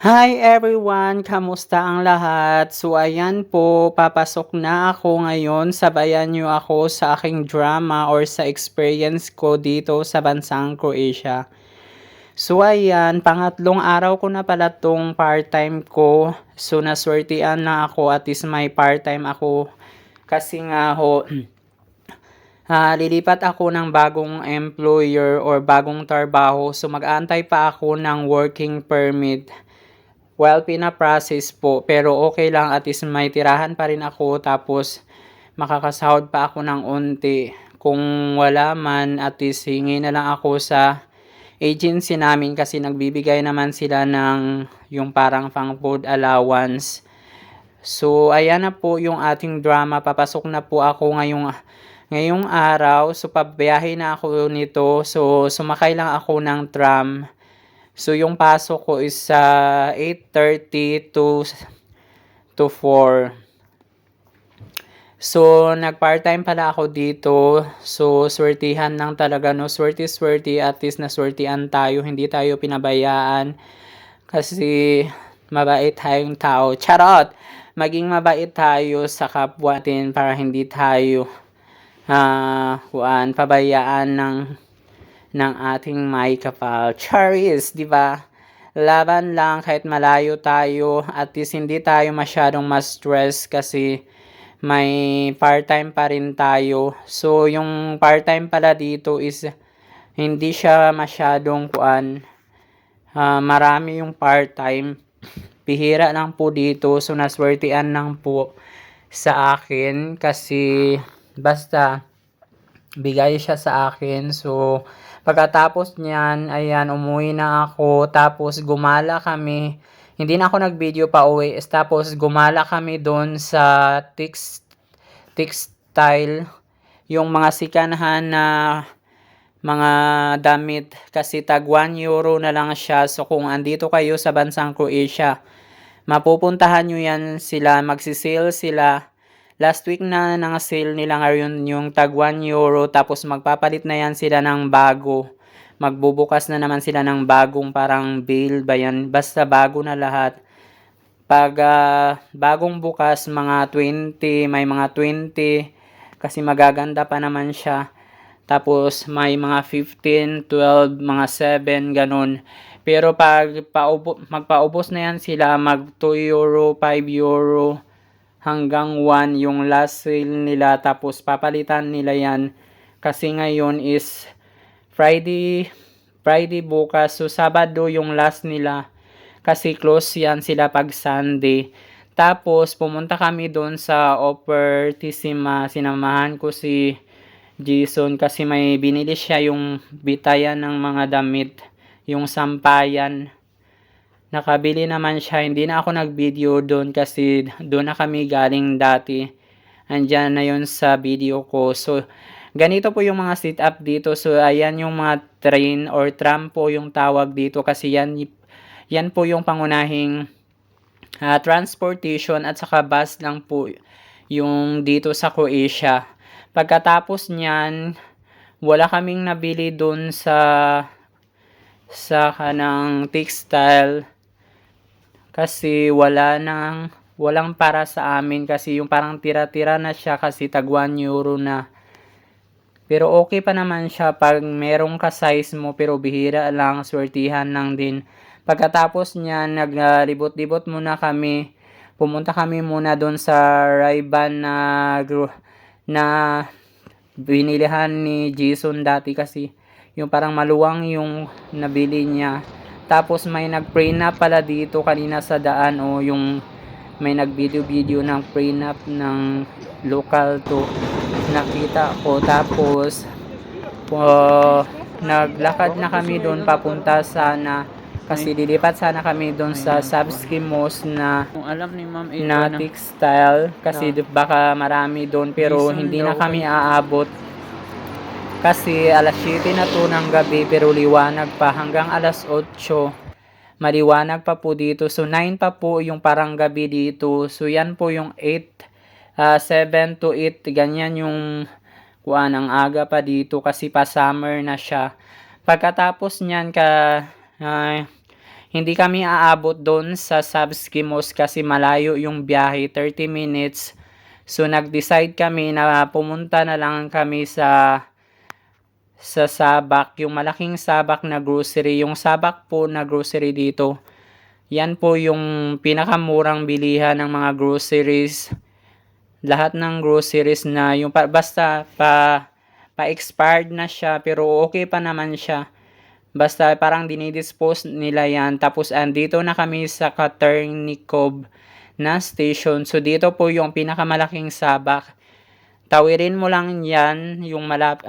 Hi everyone! Kamusta ang lahat? So ayan po, papasok na ako ngayon. Sabayan niyo ako sa aking drama or sa experience ko dito sa bansang Croatia. So ayan, pangatlong araw ko na pala tong part-time ko. So naswertian na ako at least may part-time ako. Kasi nga ho, ah, lilipat ako ng bagong employer or bagong trabaho. So mag-aantay pa ako ng working permit. Well, pina-process po. Pero okay lang at least may tirahan pa rin ako. Tapos makakasahod pa ako ng unti. Kung wala man, at least hingi na lang ako sa agency namin kasi nagbibigay naman sila ng yung parang pang food allowance. So, ayan na po yung ating drama. Papasok na po ako ngayong ngayong araw. So, pabiyahe na ako nito. So, sumakay lang ako ng tram. So, yung pasok ko is sa 8.30 to, to 4. So, nag-part-time pala ako dito. So, swertihan lang talaga, no? Swerte-swerte, at least naswertihan tayo. Hindi tayo pinabayaan. Kasi, mabait tayong tao. Charot! Maging mabait tayo sa kapwa natin para hindi tayo uh, pabayaan ng ng ating may kapal. Charis, di ba? Laban lang kahit malayo tayo at least hindi tayo masyadong ma-stress kasi may part-time pa rin tayo. So, yung part-time pala dito is hindi siya masyadong kuan. Uh, marami yung part-time. Pihira lang po dito. So, naswertian lang po sa akin kasi basta bigay siya sa akin. So, Pagkatapos niyan, ayan, umuwi na ako. Tapos gumala kami. Hindi na ako nag-video pa uwi. Tapos gumala kami doon sa text, textile. Yung mga sikanahan na mga damit. Kasi tag 1 euro na lang siya. So kung andito kayo sa bansang Croatia, mapupuntahan nyo yan sila. Magsisale sila Last week na nang sale nila ngayon yung tag 1 euro tapos magpapalit na yan sila ng bago. Magbubukas na naman sila ng bagong parang bill ba yan. Basta bago na lahat. Pag uh, bagong bukas mga 20, may mga 20 kasi magaganda pa naman siya. Tapos may mga 15, 12, mga 7, ganun. Pero pag paubo, magpaubos na yan sila, mag 2 euro, 5 euro, hanggang 1 yung last sale nila tapos papalitan nila yan. Kasi ngayon is Friday Friday bukas. So Sabado yung last nila. Kasi close yan sila pag Sunday. Tapos pumunta kami doon sa Opportissima sinamahan ko si Jason kasi may binili siya yung bitayan ng mga damit yung sampayan nakabili naman siya. Hindi na ako nag-video doon kasi doon na kami galing dati. Andyan na yon sa video ko. So, ganito po yung mga sit up dito. So, ayan yung mga train or tram po yung tawag dito kasi yan, yan po yung pangunahing uh, transportation at saka bus lang po yung dito sa Croatia. Pagkatapos niyan, wala kaming nabili doon sa sa kanang textile kasi wala nang walang para sa amin kasi yung parang tira-tira na siya kasi tag 1 euro na. Pero okay pa naman siya pag merong ka-size mo pero bihira lang, swertihan lang din. Pagkatapos niya, naglibot-libot muna kami. Pumunta kami muna doon sa Ray-Ban na, na binilihan ni Jason dati kasi yung parang maluwang yung nabili niya. Tapos may nag-prenup pala dito kanina sa daan o yung may nag-video-video ng prenup ng local to. Nakita ko tapos uh, naglakad na kami doon papunta sana kasi lilipat sana kami doon sa Subskimos na alam ni Ma'am na textile kasi baka marami doon pero hindi na kami aabot kasi alas 7 na to ng gabi pero liwanag pa hanggang alas 8. Maliwanag pa po dito. So 9 pa po yung parang gabi dito. So yan po yung 8, uh, 7 to 8. Ganyan yung kuan ang aga pa dito kasi pa summer na siya. Pagkatapos niyan ka uh, hindi kami aabot doon sa Sabskimos kasi malayo yung biyahe, 30 minutes. So nag-decide kami na pumunta na lang kami sa sa Sabak, yung malaking Sabak na grocery, yung Sabak po na grocery dito. Yan po yung pinakamurang bilihan ng mga groceries. Lahat ng groceries na yung pa, basta pa pa-expired na siya pero okay pa naman siya. Basta parang dinidispose nila yan. Tapos andito na kami sa Katernikov na station. So dito po yung pinakamalaking sabak. Tawirin mo lang yan yung malap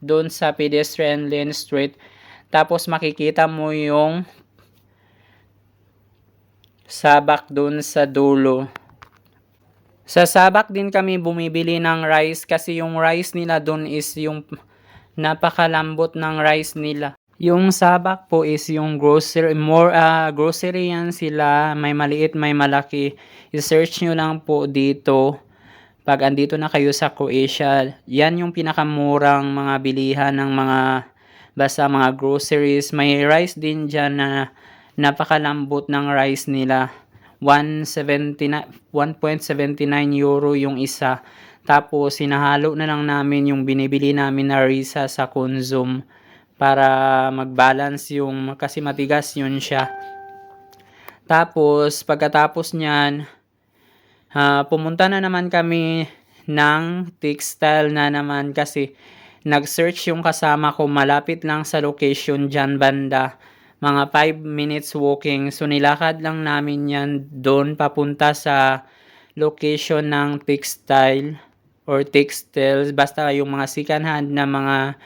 doon sa pedestrian lane street. Tapos makikita mo yung sabak doon sa dulo. Sa sabak din kami bumibili ng rice kasi yung rice nila doon is yung napakalambot ng rice nila. Yung sabak po is yung grocery, more uh, grocery yan sila, may maliit, may malaki. I-search nyo lang po dito pag andito na kayo sa Croatia. Yan yung pinakamurang mga bilihan ng mga basta mga groceries. May rice din dyan na napakalambot ng rice nila. 1.79 euro yung isa. Tapos sinahalo na lang namin yung binibili namin na risa sa Consum para mag-balance yung kasi matigas yun siya. Tapos pagkatapos niyan uh, pumunta na naman kami ng textile na naman kasi nag-search yung kasama ko malapit lang sa location dyan banda mga 5 minutes walking. So nilakad lang namin yan doon papunta sa location ng textile or textiles. Basta yung mga second hand na mga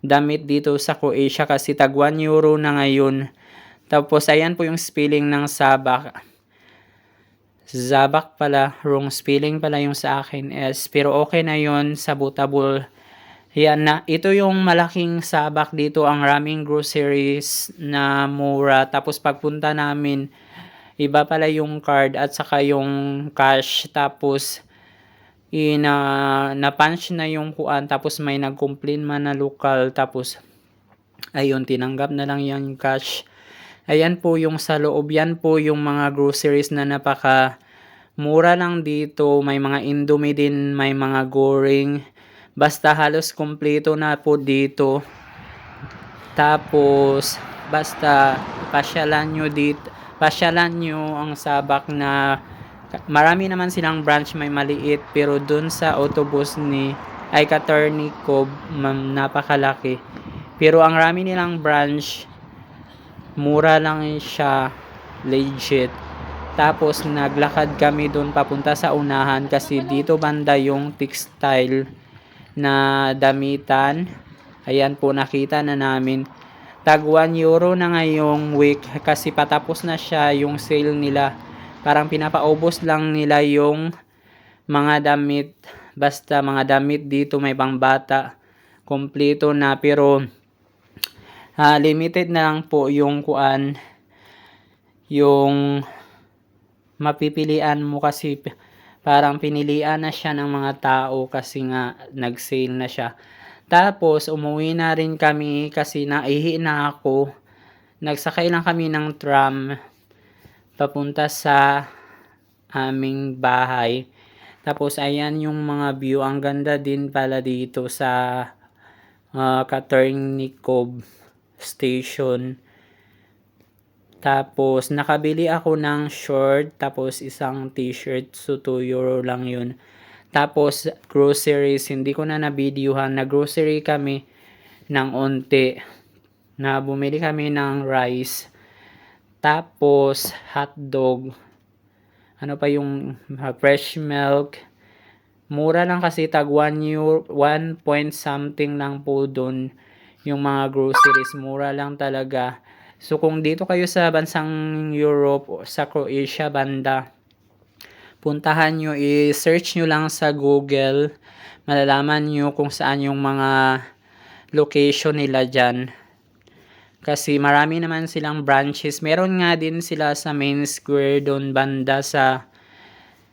damit dito sa Croatia kasi tag 1 euro na ngayon. Tapos ayan po yung spelling ng Sabak. Zabak pala, wrong spelling pala yung sa akin S. Pero okay na yon sa bootable yan na, ito yung malaking sabak dito, ang raming groceries na mura. Tapos pagpunta namin, iba pala yung card at saka yung cash. Tapos, ina, na-punch na yung kuan. Tapos may nag-complain man na local. Tapos, ayun, tinanggap na lang yung cash. Ayan po yung sa loob. Yan po yung mga groceries na napaka mura lang dito. May mga indomie din, may mga goring Basta halos kumpleto na po dito. Tapos, basta pasyalan nyo dito. Pasyalan nyo ang sabak na marami naman silang branch may maliit pero dun sa autobus ni ay Katernikov napakalaki. Pero ang rami nilang branch mura lang siya legit. Tapos naglakad kami doon papunta sa unahan kasi dito banda yung textile na damitan. Ayan po nakita na namin. Tag 1 euro na ngayong week kasi patapos na siya yung sale nila. Parang pinapaubos lang nila yung mga damit. Basta mga damit dito may pangbata. Kompleto na pero uh, limited na lang po yung kuan yung mapipilian mo kasi parang pinilian na siya ng mga tao kasi nga nag-sale na siya. Tapos umuwi na rin kami kasi naihi na ako. Nagsakay lang kami ng tram papunta sa aming bahay. Tapos ayan yung mga view. Ang ganda din pala dito sa uh, Katernikov Station. Tapos, nakabili ako ng short, tapos isang t-shirt, so 2 euro lang yun. Tapos, groceries, hindi ko na nabidyuhan, na grocery kami ng onte. Na bumili kami ng rice. Tapos, hotdog. Ano pa yung uh, fresh milk. Mura lang kasi tag 1 euro, 1 point something lang po doon yung mga groceries. Mura lang talaga. So kung dito kayo sa bansang Europe o sa Croatia banda, puntahan nyo, i-search nyo lang sa Google, malalaman nyo kung saan yung mga location nila dyan. Kasi marami naman silang branches. Meron nga din sila sa main square doon banda sa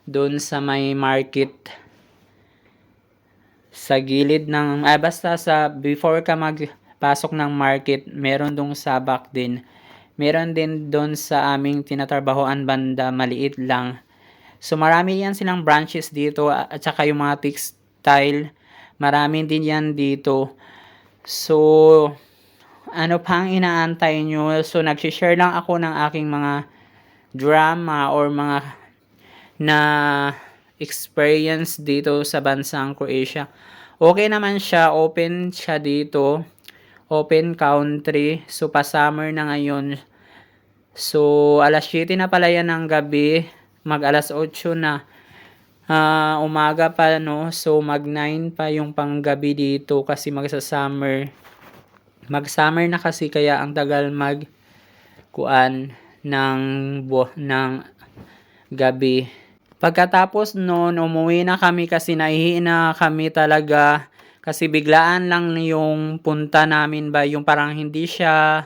doon sa may market sa gilid ng ah, basta sa before ka mag pasok ng market, meron dong sabak din. Meron din doon sa aming tinatrabahoan banda, maliit lang. So marami yan silang branches dito at saka yung mga textile, marami din yan dito. So, ano pang inaantay nyo? So, nagsishare lang ako ng aking mga drama or mga na experience dito sa bansang Croatia. Okay naman siya, open siya dito. Open country. So, pa-summer na ngayon. So, alas 7 na pala yan ng gabi. Mag alas 8 na. Ah, umaga pa, no? So, mag 9 pa yung panggabi dito kasi magsa-summer. Mag-summer na kasi kaya ang tagal mag kuan ng bu- ng gabi. Pagkatapos noon, umuwi na kami kasi naihi na kami talaga kasi biglaan lang yung punta namin ba yung parang hindi siya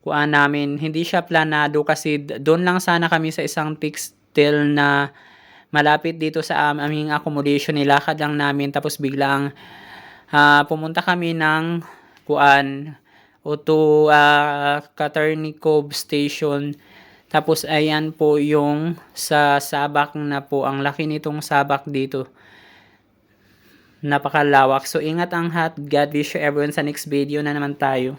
kuan namin, hindi siya planado kasi doon lang sana kami sa isang textile na malapit dito sa am- aming accommodation nilakad lang namin tapos biglang ah, pumunta kami ng kuan o to uh, Katarnikov Station. Tapos ayan po yung sa sabak na po ang laki nitong sabak dito napakalawak. So ingat ang hat. God wish you everyone sa next video na naman tayo